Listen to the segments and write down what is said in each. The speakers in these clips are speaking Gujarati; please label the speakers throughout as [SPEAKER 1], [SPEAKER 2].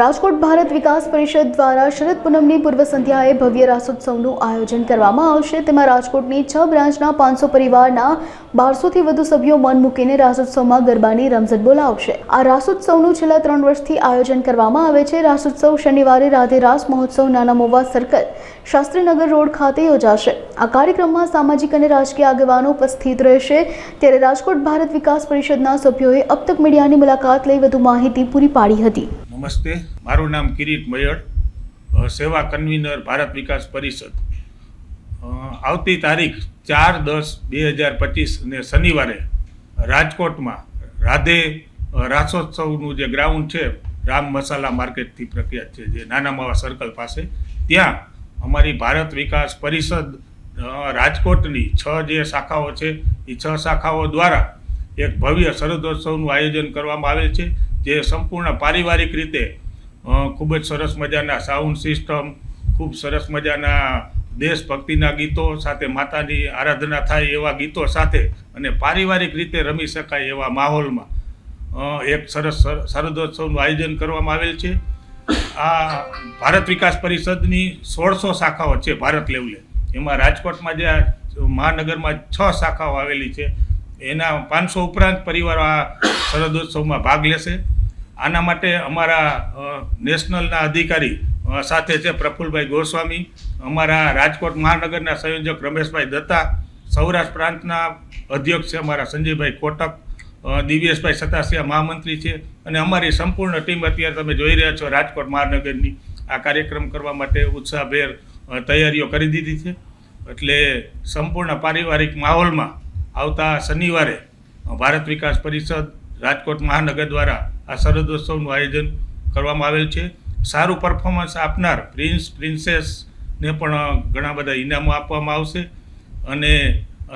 [SPEAKER 1] રાજકોટ ભારત વિકાસ પરિષદ દ્વારા શરદ પૂનમની પૂર્વ સંધ્યાએ ભવ્ય રાસોત્સવનું આયોજન કરવામાં આવશે. તેમાં રાજકોટની છ બ્રાન્ચના પાંચસો પરિવારના બારસોથી વધુ સભ્યો મન મૂકીને રાસોત્સવમાં ગરબાની રમઝટ બોલાવશે. આ રાસોત્સવનું છેલ્લા ત્રણ વર્ષથી આયોજન કરવામાં આવે છે. રાસોત્સવ શનિવારે રાધે રાસ મહોત્સવ નાના મોવા સર્કલ, શાસ્ત્રીનગર રોડ ખાતે યોજાશે. આ કાર્યક્રમમાં સામાજિક અને રાજકીય આગેવાનો ઉપસ્થિત રહેશે. ત્યારે રાજકોટ ભારત વિકાસ પરિષદના સભ્યોએ અબ તક મીડિયાની મુલાકાત લઈ વધુ માહિતી પૂરી પાડી હતી.
[SPEAKER 2] નમસ્તે. મારું નામ કિરીટ મયડ સેવા કન્વીનર ભારત વિકાસ પરિષદ. આવતી તારીખ ચાર દસ બે હજાર પચીસ અને શનિવારે રાજકોટમાં રાધે રાસોત્સવનું જે ગ્રાઉન્ડ છે, રામ મસાલા માર્કેટથી પ્રખ્યાત છે, જે નાના માવા સર્કલ પાસે, ત્યાં અમારી ભારત વિકાસ પરિષદ રાજકોટની છ જે શાખાઓ છે, એ છ શાખાઓ દ્વારા એક ભવ્ય શરદોત્સવનું આયોજન કરવામાં આવેલ છે. જે સંપૂર્ણ પારિવારિક રીતે ખૂબ જ સરસ મજાના સાઉન્ડ સિસ્ટમ ખૂબ સરસ મજાના દેશભક્તિના ગીતો સાથે માતાની આરાધના થાય એવા ગીતો સાથે અને પારિવારિક રીતે રમી શકાય એવા માહોલમાં એક સરસ શરદોત્સવનું આયોજન કરવામાં આવેલ છે. આ ભારત વિકાસ પરિષદની સોળસો શાખાઓ છે ભારત લેવલે. એમાં રાજકોટમાં જે મહાનગરમાં છ શાખાઓ આવેલી છે. એના પાંચસો ઉપરાંત પરિવારો આ શરદોત્સવમાં ભાગ લેશે. આના માટે અમારા નેશનલના અધિકારી સાથે છે પ્રફુલભાઈ ગોસ્વામી, અમારા રાજકોટ મહાનગરના સંયોજક રમેશભાઈ દત્તા, સૌરાષ્ટ્ર પ્રાંતના અધ્યક્ષ છે અમારા સંજયભાઈ કોટક દિવ્યેશભાઈ સતાસિયા મહામંત્રી છે અને અમારી સંપૂર્ણ ટીમ અત્યારે તમે જોઈ રહ્યા છો રાજકોટ મહાનગરની આ કાર્યક્રમ કરવા માટે ઉત્સાહભેર તૈયારીઓ કરી દીધી છે. એટલે સંપૂર્ણ પારિવારિક માહોલમાં આવતા શનિવારે ભારત વિકાસ પરિષદ રાજકોટ મહાનગર દ્વારા આ શરદોત્સવનું આયોજન કરવામાં આવેલ છે. સારું પરફોર્મન્સ આપનાર પ્રિન્સ પ્રિન્સેસને પણ ઘણા બધા ઇનામો આપવામાં આવશે અને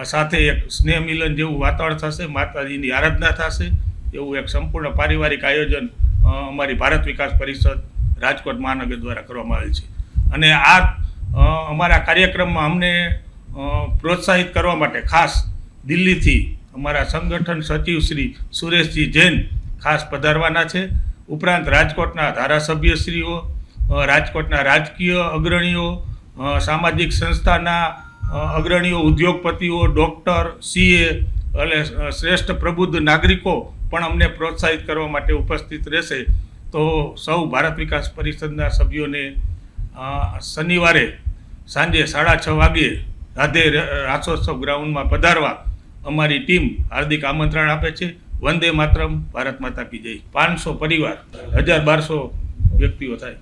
[SPEAKER 2] સાથે એક સ્નેહ મિલન જેવું વાતાવરણ થશે, માતાજીની આરાધના થશે એવું એક સંપૂર્ણ પારિવારિક આયોજન અમારી ભારત વિકાસ પરિષદ રાજકોટ મહાનગર દ્વારા કરવામાં આવેલ છે. અને આ અમારા કાર્યક્રમમાં અમને પ્રોત્સાહિત કરવા માટે ખાસ દિલ્હીથી અમારા સંગઠન સચિવ શ્રી સુરેશજી જૈન ખાસ પધારવાના છે. ઉપરાંત રાજકોટના ધારાસભ્યશ્રીઓ રાજકોટના રાજકીય અગ્રણીઓ સામાજિક સંસ્થાના અગ્રણીઓ, ઉદ્યોગપતિઓ, ડૉક્ટર, સીએ એટલે શ્રેષ્ઠ પ્રબુદ્ધ નાગરિકો પણ અમને પ્રોત્સાહિત કરવા માટે ઉપસ્થિત રહેશે. તો સૌ ભારત વિકાસ પરિષદના સભ્યોને શનિવારે સાંજે સાડા છ વાગ્યે રાધે રાસોત્સવ ગ્રાઉન્ડમાં પધારવા અમારી ટીમ હાર્દિક આમંત્રણ આપે છે. વંદે માતરમ, ભારત માતા કી જય. પાંચસો પરિવાર, હજાર બારસો વ્યક્તિઓ થાય.